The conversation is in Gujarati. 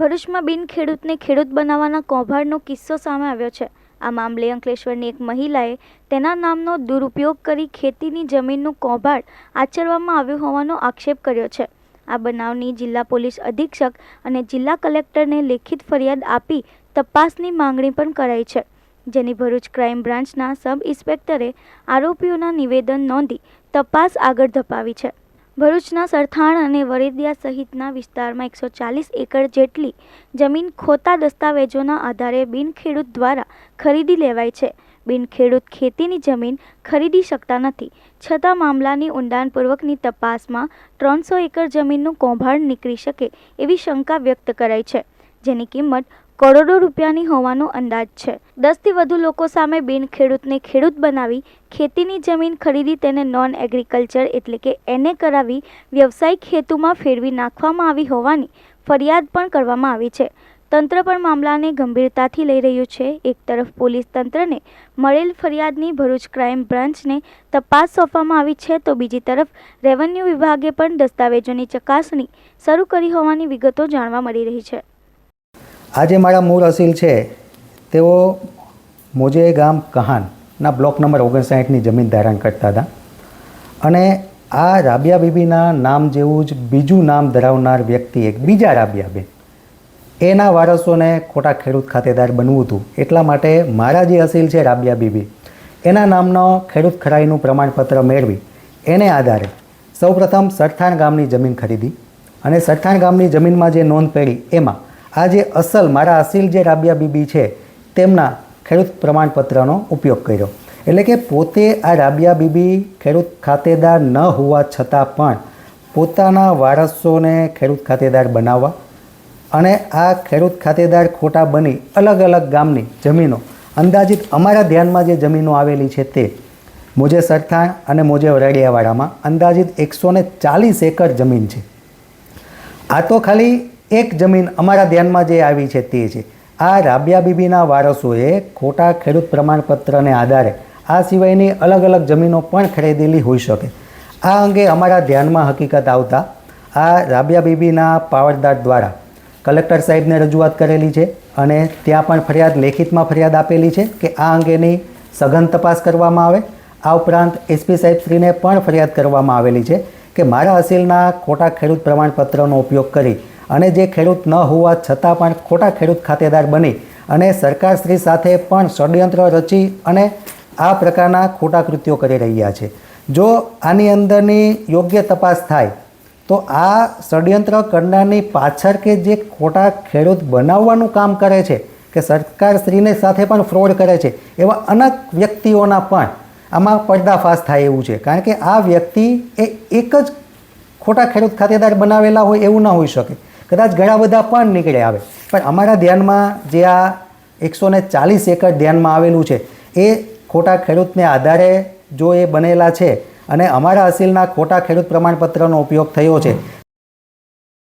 ભરૂચમાં બિન ખેડૂતને ખેડૂત બનાવવાના કૌભાંડનો કિસ્સો સામે આવ્યો છે. આ મામલે અંકલેશ્વરની એક મહિલાએ તેના નામનો દુરુપયોગ કરી ખેતીની જમીનનું કૌભાંડ આચરવામાં આવ્યું હોવાનો આક્ષેપ કર્યો છે. આ બનાવની જિલ્લા પોલીસ અધિક્ષક અને જિલ્લા કલેક્ટરને લેખિત ફરિયાદ આપી તપાસની માંગણી પણ કરાઈ છે. જેની ભરૂચ ક્રાઇમ બ્રાન્ચના સબ ઇન્સ્પેક્ટરે આરોપીઓના નિવેદન નોંધી તપાસ આગળ ધપાવી છે. ભરૂચના સરથાણ અને વરેદિયા સહિતના વિસ્તારમાં એકસો ચાલીસ એકર જેટલી જમીન ખોટા દસ્તાવેજોના આધારે બિનખેડૂત દ્વારા ખરીદી લેવાય છે. બિનખેડૂત ખેતીની જમીન ખરીદી શકતા નથી. છતાં મામલાની ઊંડાણપૂર્વકની તપાસમાં ત્રણસો એકર જમીનનું કૌભાંડ નીકળી શકે એવી શંકા વ્યક્ત કરાઈ છે, જેની કિંમત કરોડો રૂપિયાની હોવાનો અંદાજ છે. દસથી વધુ લોકો સામે બિન ખેડૂતને ખેડૂત બનાવી ખેતીની જમીન ખરીદી તેને નોન એગ્રીકલ્ચર એટલે કે એને કરાવી વ્યવસાયિક હેતુમાં ફેરવી નાખવામાં આવી હોવાની ફરિયાદ પણ કરવામાં આવી છે. તંત્ર પણ મામલાને ગંભીરતાથી લઈ રહ્યું છે. એક તરફ પોલીસ તંત્રને મળેલ ફરિયાદની ભરૂચ ક્રાઇમ બ્રાન્ચને તપાસ સોંપવામાં આવી છે તો બીજી તરફ રેવન્યુ વિભાગે પણ દસ્તાવેજોની ચકાસણી શરૂ કરી હોવાની વિગતો જાણવા મળી રહી છે. આ જે મારા મૂળ અસીલ છે. તેઓ મોજે ગામ કહાનના બ્લોક નંબર ઓગણસાઠની જમીન ધારણ કરતા હતા. અને આ રાબિયા બીબીના નામ જેવું જ બીજું નામ ધરાવનાર વ્યક્તિ એક બીજા રાબિયાબેન એના વારસોને ખોટા ખેડૂત ખાતેદાર બનવું હતું. એટલા માટે મારા જે અસીલ છે રાબિયા બીબી, એના નામનો ખેડૂત ખરાઈનું પ્રમાણપત્ર મેળવી, એને આધારે સૌપ્રથમ સરથાણ ગામની જમીન ખરીદી અને સરથાણ ગામની જમીનમાં જે નોંધ પડી, એમાં આ જે અસલ મારા અસીલ જે રાબિયા બીબી છે, તેમના ખેડૂત પ્રમાણપત્રનો ઉપયોગ કર્યો. એટલે કે પોતે આ રાબિયા બીબી ખેડૂત ખાતેદાર ન હોવા છતાં પણ પોતાના વારસોને ખેડૂત ખાતેદાર બનાવવા અને આ ખેડૂત ખાતેદાર ખોટા બની અલગ અલગ ગામની જમીનો, અંદાજિત અમારા ધ્યાનમાં જે જમીનો આવેલી છે તે મોજે સરથાણ અને મોજે વરાડિયાવાડામાં અંદાજિત એકસો ચાલીસ એકર જમીન છે. આ તો ખાલી એક જમીન અમારા ધ્યાનમાં જે આવી છે તે છે. આ રાબિયા બીબીના વારસોએ ખોટા ખેડૂત પ્રમાણપત્રને આધારે આ સિવાયની અલગ અલગ જમીનો પણ ખરીદેલી હોઈ શકે. આ અંગે અમારા ધ્યાનમાં હકીકત આવતા આ રાબિયા બીબીના પાવરદાર દ્વારા કલેક્ટર સાહેબને રજૂઆત કરેલી છે અને ત્યાં પણ ફરિયાદ લેખિતમાં ફરિયાદ આપેલી છે કે આ અંગેની સઘન તપાસ કરવામાં આવે. આ ઉપરાંત એસપી સાહેબશ્રીને પણ ફરિયાદ કરવામાં આવેલી છે કે મારા અસીલના ખોટા ખેડૂત પ્રમાણપત્રનો ઉપયોગ કરી અને જે ખેડૂત ન હોવા છતાં પણ ખોટા ખેડૂત ખાતેદાર બની અને સરકારશ્રી સાથે પણ ષડયંત્ર રચી અને આ પ્રકારના ખોટા કૃત્યો કરી રહ્યા છે. જો આની અંદરની યોગ્ય તપાસ થાય, તો આ ષડયંત્ર કરનારની પાછળ કે જે ખોટા ખેડૂત બનાવવાનું કામ કરે છે, કે સરકારશ્રીને સાથે પણ ફ્રોડ કરે છે, એવા અનેક વ્યક્તિઓના પણ આમાં પડદાફાશ થાય એવું છે. કારણ કે આ વ્યક્તિ એ એક જ ખોટા ખેડૂત ખાતેદાર બનાવેલા હોય એવું ન હોઈ શકે. કદાચ ઘણા બધા પણ નીકળે આવે. પણ અમારા ધ્યાનમાં જે આ એકસો ને ચાલીસ એકર ધ્યાનમાં આવેલું છે, એ ખોટા ખેડૂતને આધારે જો એ બનેલા છે અને અમારા અસીલના ખોટા ખેડૂત પ્રમાણપત્રનો ઉપયોગ થયો છે